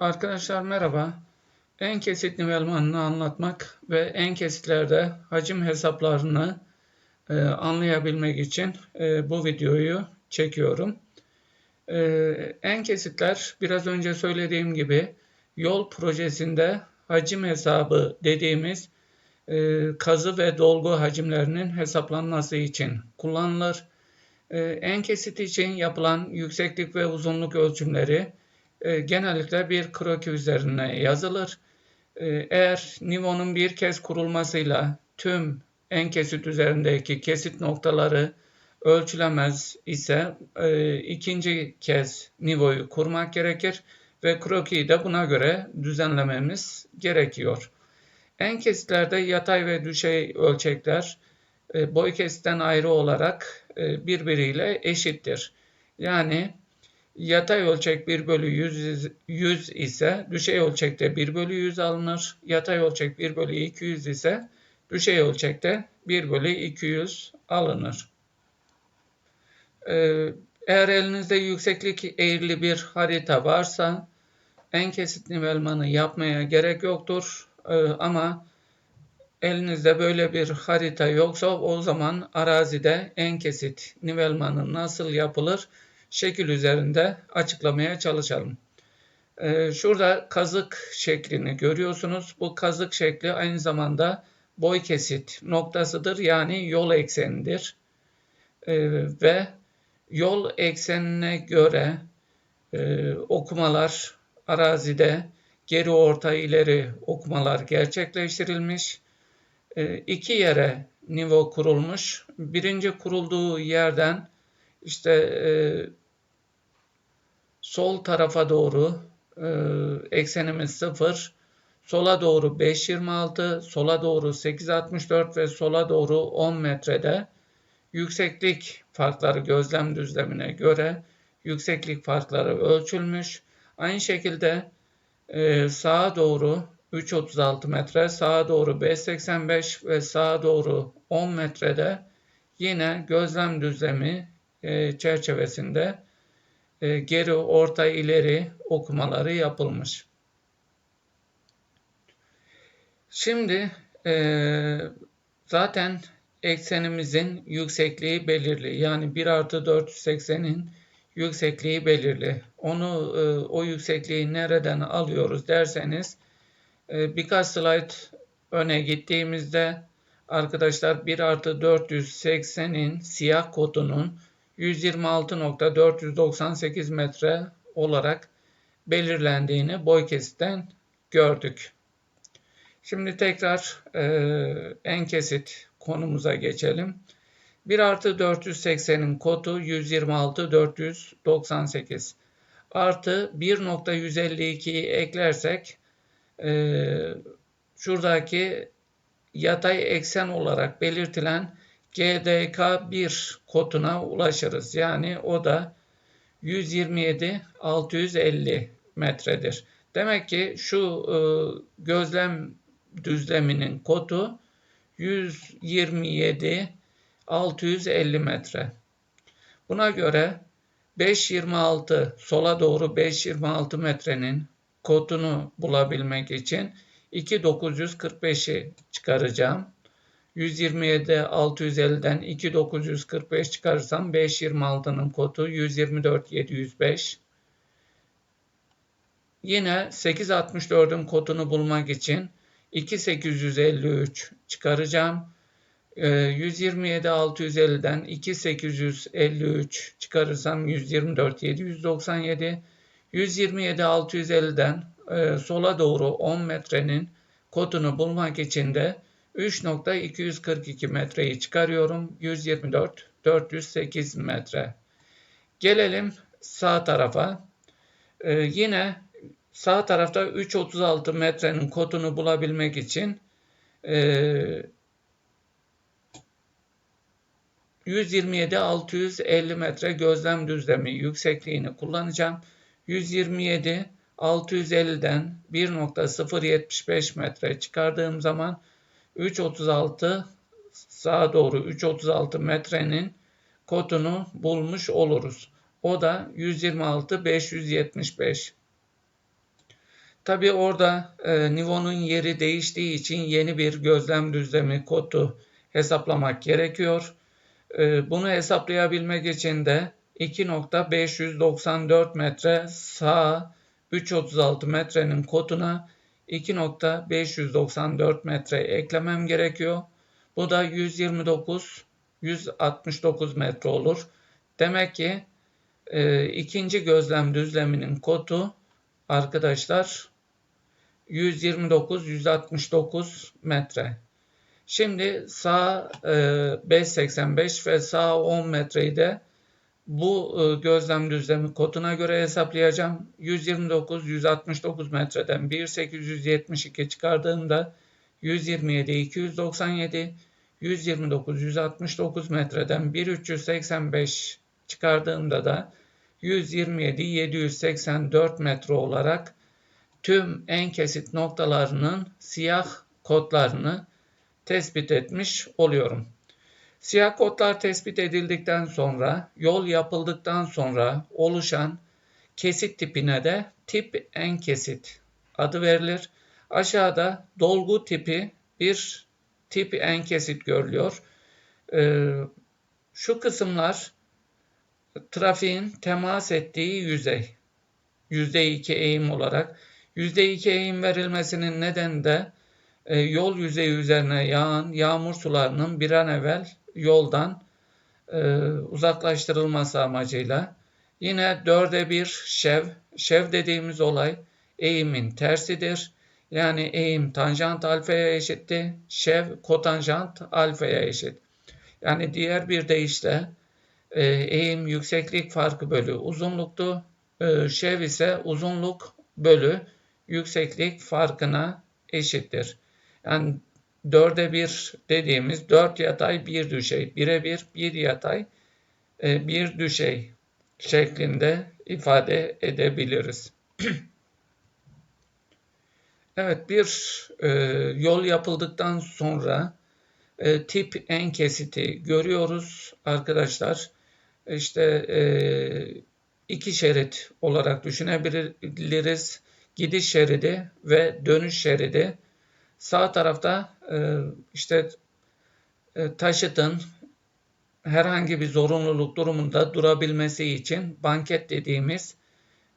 Arkadaşlar merhaba. En kesit nivelmanını anlatmak ve en kesitlerde hacim hesaplarını e, anlayabilmek için e, bu videoyu çekiyorum. E, en kesitler biraz önce söylediğim gibi yol projesinde hacim hesabı dediğimiz e, kazı ve dolgu hacimlerinin hesaplanması için kullanılır. E, en kesit için yapılan yükseklik ve uzunluk ölçümleri e, genellikle bir kroki üzerine yazılır. E, eğer nivonun bir kez kurulmasıyla tüm en kesit üzerindeki kesit noktaları ölçülemez ise e, ikinci kez nivoyu kurmak gerekir ve krokiyi de buna göre düzenlememiz gerekiyor. En kesitlerde yatay ve düşey ölçekler e, boy kesitten ayrı olarak birbiriyle eşittir. Yani Yatay ölçek 1 bölü 100, 100 ise düşey ölçekte 1 bölü 100 alınır. Yatay ölçek 1 bölü 200 ise düşey ölçekte 1 bölü 200 alınır. Ee, eğer elinizde yükseklik eğrili bir harita varsa en kesit nivelmanı yapmaya gerek yoktur. Ee, ama elinizde böyle bir harita yoksa o zaman arazide en kesit nivelmanı nasıl yapılır? Şekil üzerinde açıklamaya çalışalım. Ee, şurada kazık şeklini görüyorsunuz. Bu kazık şekli aynı zamanda boy kesit noktasıdır. Yani yol eksenidir. Ee, ve yol eksenine göre e, okumalar arazide geri orta ileri okumalar gerçekleştirilmiş. E, iki yere nivo kurulmuş. Birinci kurulduğu yerden işte e, sol tarafa doğru e, eksenimiz 0, sola doğru 5.26, sola doğru 8.64 ve sola doğru 10 metrede yükseklik farkları gözlem düzlemine göre yükseklik farkları ölçülmüş. Aynı şekilde e, sağa doğru 3.36 metre, sağa doğru 5.85 ve sağa doğru 10 metrede yine gözlem düzlemi e, çerçevesinde e, geri, orta, ileri okumaları yapılmış. Şimdi e, zaten eksenimizin yüksekliği belirli. Yani 1 artı 480'in yüksekliği belirli. Onu o yüksekliği nereden alıyoruz derseniz birkaç slide öne gittiğimizde arkadaşlar 1 artı 480'in siyah kodunun 126.498 metre olarak belirlendiğini boy kesitten gördük. Şimdi tekrar e, en kesit konumuza geçelim. 1 artı 480'in kodu 126.498 artı 1.152'yi eklersek e, şuradaki yatay eksen olarak belirtilen GDK1 koduna ulaşırız. Yani o da 127 650 metredir. Demek ki şu e, gözlem düzleminin kodu 127 650 metre. Buna göre 5.26 sola doğru 5.26 metrenin kodunu bulabilmek için 2.945'i çıkaracağım. 127 650'den 2945 çıkarırsam 526'nın kodu 124 705. Yine 864'ün kodunu bulmak için 2853 çıkaracağım. 127 650'den 2853 çıkarırsam 124 797. 127 650'den sola doğru 10 metrenin kodunu bulmak için de 3.242 metreyi çıkarıyorum. 124 408 metre. Gelelim sağ tarafa. Ee, yine sağ tarafta 3.36 metrenin kodunu bulabilmek için e, 127 650 metre gözlem düzlemi yüksekliğini kullanacağım. 127 650'den 1.075 metre çıkardığım zaman 3.36 sağa doğru 3.36 metrenin kodunu bulmuş oluruz. O da 126 575. Tabii orada e, Nivonun yeri değiştiği için yeni bir gözlem düzlemi kodu hesaplamak gerekiyor. E, bunu hesaplayabilmek için de 2.594 metre sağ 336 metrenin koduna 2.594 metre eklemem gerekiyor. Bu da 129 169 metre olur. Demek ki e, ikinci gözlem düzleminin kodu arkadaşlar 129-169 metre. Şimdi sağ e, 5.85 ve sağ 10 metreyi de bu e, gözlem düzlemi koduna göre hesaplayacağım. 129-169 metreden 1.872 çıkardığımda 127-297 129-169 metreden 1.385 çıkardığımda da 127-784 metre olarak tüm en kesit noktalarının siyah kodlarını tespit etmiş oluyorum. Siyah kodlar tespit edildikten sonra yol yapıldıktan sonra oluşan kesit tipine de tip en kesit adı verilir. Aşağıda dolgu tipi bir tip en kesit görülüyor. Ee, şu kısımlar trafiğin temas ettiği yüzey. %2 eğim olarak. %2 eğim verilmesinin nedeni de e, yol yüzeyi üzerine yağan yağmur sularının bir an evvel yoldan e, uzaklaştırılması amacıyla. Yine dörde bir şev. Şev dediğimiz olay eğimin tersidir. Yani eğim tanjant alfaya eşitti. Şev kotanjant alfaya eşit. Yani diğer bir deyişle e, eğim yükseklik farkı bölü uzunluktu. E, şev ise uzunluk bölü yükseklik farkına eşittir. Yani dörde bir dediğimiz dört yatay bir düşey, bire bir bir yatay e, bir düşey şeklinde ifade edebiliriz. evet bir e, yol yapıldıktan sonra e, tip en kesiti görüyoruz arkadaşlar. İşte e, iki şerit olarak düşünebiliriz. Gidiş şeridi ve dönüş şeridi. Sağ tarafta e, işte e, taşıtın herhangi bir zorunluluk durumunda durabilmesi için banket dediğimiz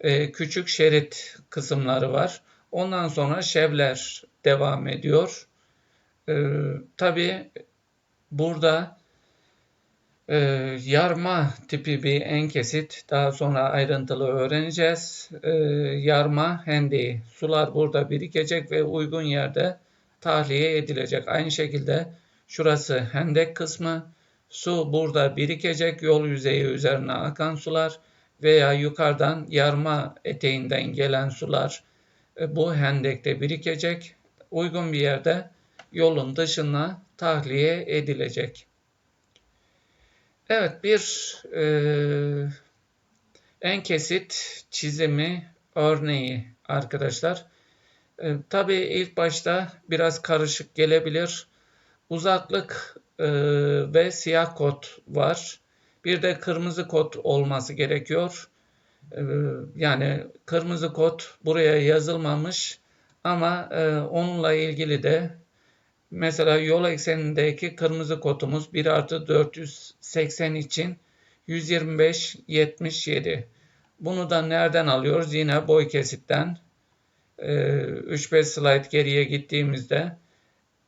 e, küçük şerit kısımları var. Ondan sonra şevler devam ediyor. Tabi burada yarma tipi bir en kesit daha sonra ayrıntılı öğreneceğiz. yarma hendeyi. Sular burada birikecek ve uygun yerde tahliye edilecek. Aynı şekilde şurası hendek kısmı. Su burada birikecek yol yüzeyi üzerine akan sular veya yukarıdan yarma eteğinden gelen sular e, bu hendekte birikecek. Uygun bir yerde yolun dışına tahliye edilecek. Evet bir e, en kesit çizimi örneği arkadaşlar. E, tabii ilk başta biraz karışık gelebilir. Uzaklık e, ve siyah kod var. Bir de kırmızı kod olması gerekiyor. E, yani kırmızı kod buraya yazılmamış ama onunla ilgili de mesela yol eksenindeki kırmızı kodumuz 1 artı 480 için 125 77. Bunu da nereden alıyoruz? Yine boy kesitten 3-5 ee, slide geriye gittiğimizde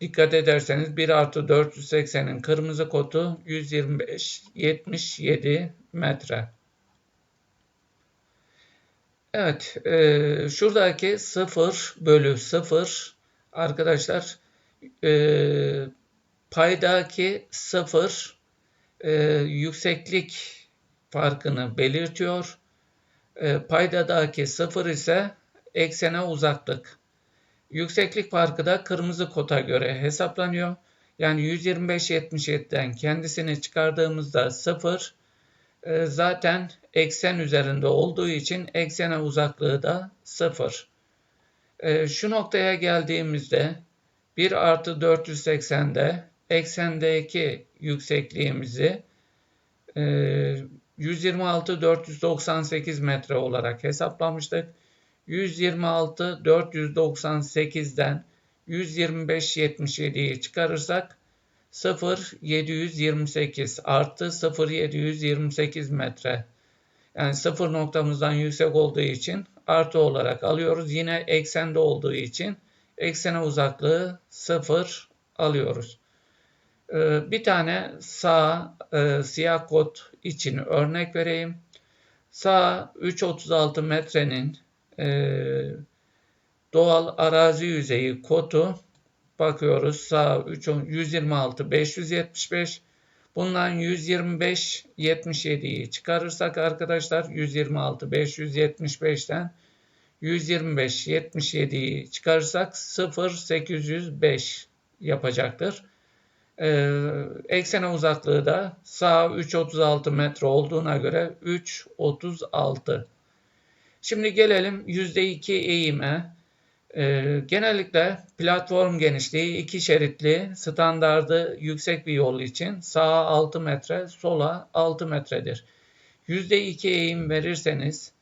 dikkat ederseniz 1 artı 480'in kırmızı kodu 125 77 metre. Evet e, şuradaki 0 bölü 0 arkadaşlar e, paydaki 0 e, yükseklik farkını belirtiyor. E, paydadaki 0 ise eksene uzaklık. Yükseklik farkı da kırmızı kota göre hesaplanıyor. Yani 125-77'den kendisini çıkardığımızda 0 e, zaten eksen üzerinde olduğu için eksene uzaklığı da 0. E, şu noktaya geldiğimizde 1 artı 480'de eksendeki yüksekliğimizi 126-498 e, metre olarak hesaplamıştık. 126 498'den 125 77'yi çıkarırsak 0 728 artı 0 728 metre. Yani sıfır noktamızdan yüksek olduğu için artı olarak alıyoruz. Yine eksende olduğu için eksene uzaklığı 0 alıyoruz. Ee, bir tane sağ e, siyah kod için örnek vereyim. Sağ 336 metrenin doğal arazi yüzeyi kodu bakıyoruz. Sağ 3, 126 575 Bundan 125 77'yi çıkarırsak arkadaşlar 126 575'ten 125 77'yi çıkarırsak 0 805 yapacaktır. Ee, eksene uzaklığı da sağ 3.36 metre olduğuna göre 3.36. Şimdi gelelim %2 eğime. Ee, genellikle platform genişliği iki şeritli standardı yüksek bir yol için sağa 6 metre, sola 6 metredir. %2 eğim verirseniz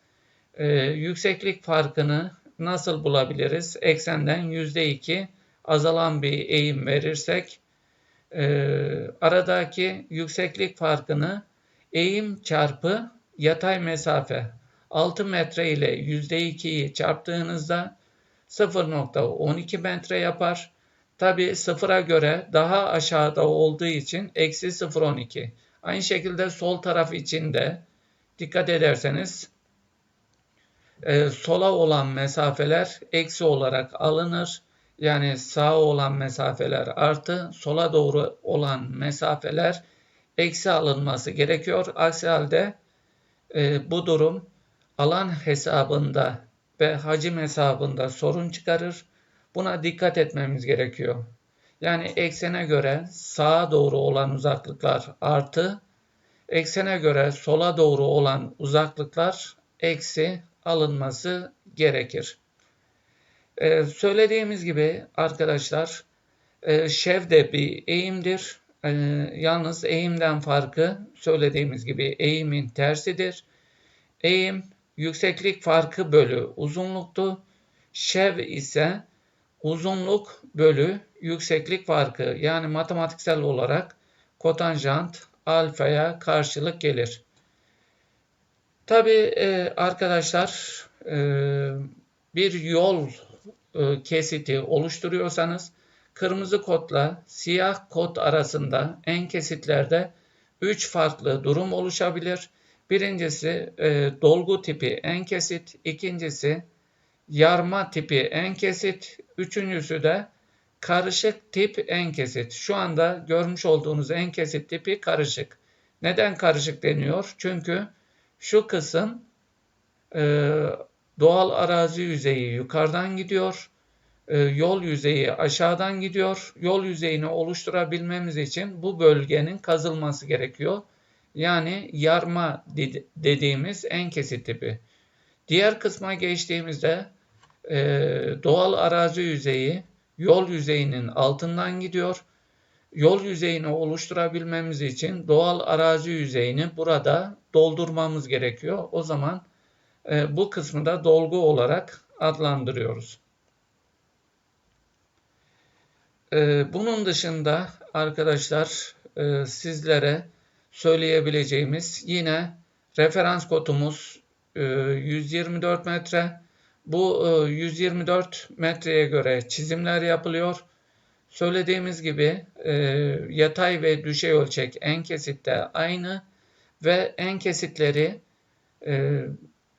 e, yükseklik farkını nasıl bulabiliriz? Eksenden %2 azalan bir eğim verirsek e, aradaki yükseklik farkını eğim çarpı yatay mesafe 6 metre ile %2'yi çarptığınızda 0.12 metre yapar. Tabi sıfıra göre daha aşağıda olduğu için eksi 0.12. Aynı şekilde sol taraf için de dikkat ederseniz e, sola olan mesafeler eksi olarak alınır. Yani sağa olan mesafeler artı, sola doğru olan mesafeler eksi alınması gerekiyor. Aksi halde e, bu durum alan hesabında ve hacim hesabında sorun çıkarır. Buna dikkat etmemiz gerekiyor. Yani eksene göre sağa doğru olan uzaklıklar artı, eksene göre sola doğru olan uzaklıklar eksi alınması gerekir. Ee, söylediğimiz gibi arkadaşlar e, şev de bir eğimdir. E, yalnız eğimden farkı söylediğimiz gibi eğimin tersidir. Eğim yükseklik farkı bölü uzunluktu. Şev ise uzunluk bölü yükseklik farkı yani matematiksel olarak kotanjant alfaya karşılık gelir. Tabi e, arkadaşlar e, bir yol e, kesiti oluşturuyorsanız kırmızı kodla siyah kod arasında en kesitlerde 3 farklı durum oluşabilir. Birincisi e, dolgu tipi en kesit, ikincisi yarma tipi en kesit, üçüncüsü de karışık tip en kesit. Şu anda görmüş olduğunuz en kesit tipi karışık. Neden karışık deniyor? Çünkü şu kısım e, doğal arazi yüzeyi yukarıdan gidiyor. E, yol yüzeyi aşağıdan gidiyor. Yol yüzeyini oluşturabilmemiz için bu bölgenin kazılması gerekiyor. Yani yarma dediğimiz en kesit tipi. Diğer kısma geçtiğimizde e, doğal arazi yüzeyi yol yüzeyinin altından gidiyor. Yol yüzeyini oluşturabilmemiz için doğal arazi yüzeyini burada doldurmamız gerekiyor. O zaman e, bu kısmı da dolgu olarak adlandırıyoruz. E, bunun dışında arkadaşlar e, sizlere söyleyebileceğimiz yine referans kodumuz 124 e, metre. Bu 124 e, metreye göre çizimler yapılıyor. Söylediğimiz gibi e, yatay ve düşey ölçek en kesitte aynı ve en kesitleri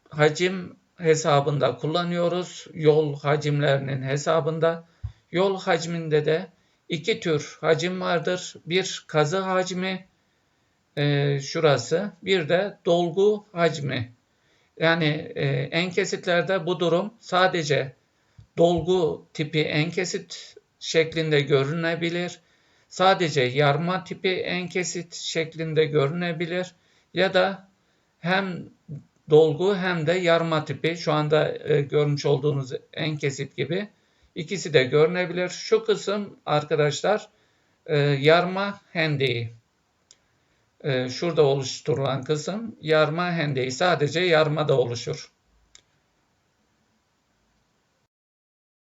hacim hesabında kullanıyoruz. Yol hacimlerinin hesabında. Yol hacminde de iki tür hacim vardır. Bir kazı hacmi, e, şurası. Bir de dolgu hacmi. Yani e, en kesitlerde bu durum sadece dolgu tipi en kesit şeklinde görünebilir. Sadece yarma tipi en kesit şeklinde görünebilir. Ya da hem dolgu hem de yarma tipi şu anda e, görmüş olduğunuz en kesit gibi ikisi de görünebilir. Şu kısım arkadaşlar e, yarma hendeği şurada oluşturulan kısım yarma hendeği sadece yarma da oluşur.